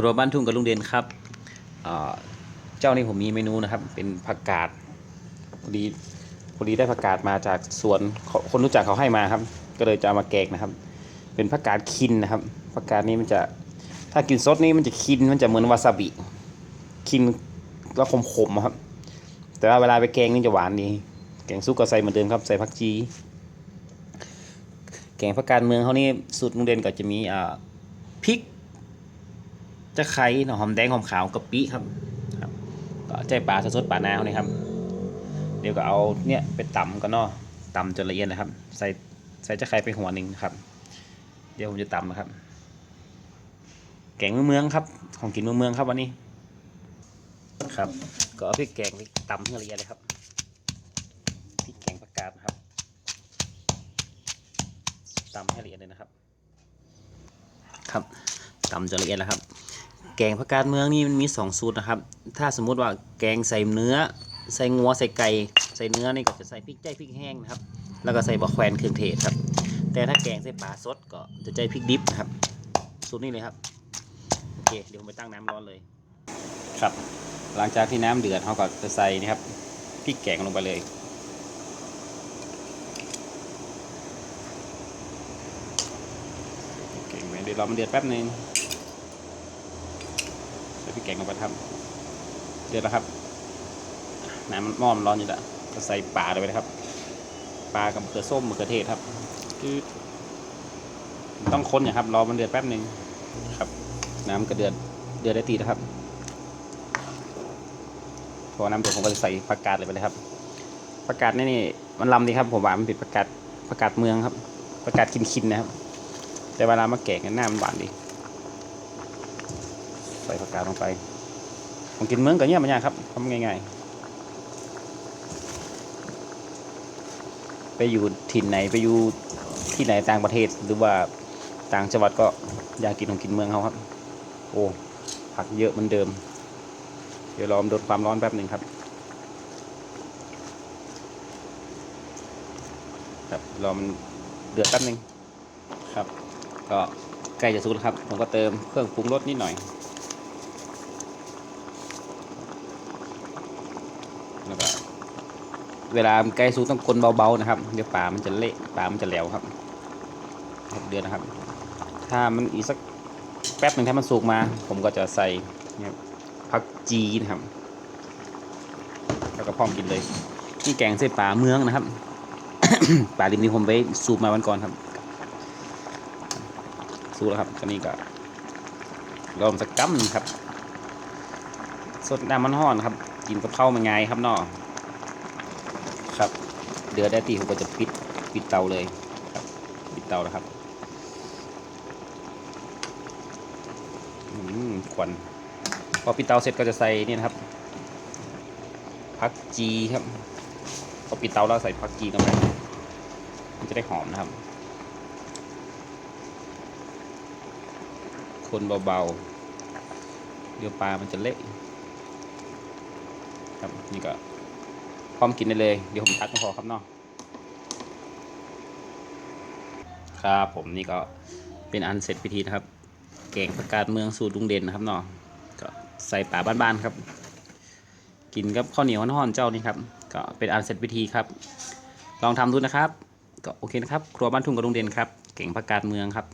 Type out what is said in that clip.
ครัวบ้านทุ่งกับลุงเด่นครับเจ้านี่ผมมีเมนูนะครับ เป็นผักกาดพอดีพอดีได้ผักกาดมาจากสวนคนรู้จักเขาให้มาครับ ก็เลยจะเอามาแกงนะครับ เป็นผักกาดคินนะครับผักกาดนี้มันจะถ้ากินสดนี่มันจะคินมันจะเหมือนวาซาบิคินแล้วขมๆครับ แต่ว่าเวลาไปแกงนี่จะหวานดีแกงซุกก็ใส่เหมือนเดิมครับใส่ผักชีแกงผักกาดเมืองเขานี่สูตรลุงเด่นก็จะมีอ่าพริก จะไข่หน่อหอมแดงหอมขาวกะปิครับครับ ก็ใจปลาสดๆปลานาวนี่ครับ เดี๋ยวก็เอาเนี่ยไปตำกันเนาะตำจนละเอียดนะครับ ใส่ใส่จะไข่ไปหัวหนึ่งครับ เดี๋ยวผมจะตำนะครับ แกงเมืองครับ ของกินเมืองครับวันนี้ ครับ ก็เอาพริกแกงไปตำให้ละเอียดเลยครับพริกแกงผักกาดนะครับตำให้ละเอียดเลยนะครับ ครับตำจนละเอียดแล้วครับ แกงผักกาดเมืองนี่มันมีสองสูตรนะครับ ถ้าสมมุติว่าแกงใส่เนื้อ ใส่งัวใส่ไก่ใส่เนื้อนี่ก็จะใส่พริกใจพริกแห้งนะครับ แล้วก็ใส่บะแควนเครื่องเทศครับ แต่ถ้าแกงใส่ปลาสดก็จะใจพริกดิบนะครับ สูตรนี้เลยครับโอเคเดี๋ยวผมไปตั้งน้ำร้อนเลย ครับ หลังจากที่น้ำเดือดเขาก็จะใส่นี่ครับพริกแกงลงไปเลยเก่งไหมเดี๋ยวรอมันเดือดแป๊บนึง พริกแกงลงไปครับเดือดแล้วครับน้ำมันหม้อมันร้อนอยู่แล้วก็ใส่ปลาลงไปเลยครับปลากับมะเขือส้มมะเขือเทศครับคือต้องคนอย่างครับรอมันเดือดแป๊บนึงครับ น้ำก็เดือดเดือดได้ตีนะครับพอน้ำเดือดผมก็จะใส่ผักกาดเลยไปเลยครับผักกาดนี่นี่มันลำดีครับ ผมว่ามันเป็นผักกาดผักกาดเมืองครับผักกาดคินๆนะครับ แต่เวลามาแกงกันหน้ามันหวานดี ใส่ผักกาดลงไปผมกินเมืองกับเนี่ยมันยากครับทำง่ายๆ ไปอยู่ถิ่นไหนไปอยู่ที่ไหนต่างประเทศหรือว่าต่างจังหวัดก็อยากกินของกินเมืองเขาครับ โอ้ผักเยอะเหมือนเดิม เดี๋ยวรอมโดนความร้อนแป๊บหนึ่งครับ ครับรอมันเดือดแป๊บหนึ่งครับ ก็ใกล้จะสุกแล้วครับ ผมก็เติมเครื่องปรุงรสนิดหน่อย แล้วก็ เวลาใกล้สุกต้องคนเบาๆนะครับ เดี๋ยวปลามันจะเละปลามันจะแหลวครับครับเดือดนะครับ ถ้ามันอีกสักแป๊บหนึ่งถ้ามันสุกมา ผมก็จะใส่เนี่ยผักจีนะครับ แล้วก็พร้อมกินเลย นี่แกงใส่ปลาเมืองนะครับปลาดิบนี่ผมไปสูบมาวันก่อนครับ สู้แล้วครับตอนนี้ก็ลองสักกัมครับ สดน้ำมันห้อนครับ กินกับข้าวมันไงครับเนอ ครับเดือดได้ตีผมก็จะปิดปิดเตาเลยครับปิดเตาแล้วครับอืมควันพอปิดเตาเสร็จก็จะใส่นี่นะครับผักจีครับพอปิดเตาแล้วใส่ผักจีลงไปมันจะได้หอมนะครับ คนเบาๆเดี๋ยวปลามันจะเละครับนี่ก็ พร้อมกินได้เลย เดี๋ยวผมตักก็พอครับเนาะครับผมนี่ก็เป็นอันเสร็จพิธีนะครับ แกงผักกาดเมืองสูตรลุงเด่นนะครับเนาะก็ใส่ปลาบ้านๆครับ กินกับข้าวเหนียวห่อนๆเจ้านี่ครับ ก็เป็นอันเสร็จพิธีครับ ลองทำดูนะครับ ก็โอเคนะครับ ครัวบ้านทุ่งกับลุงเด่นครับ เก่งผักกาดเมืองครับ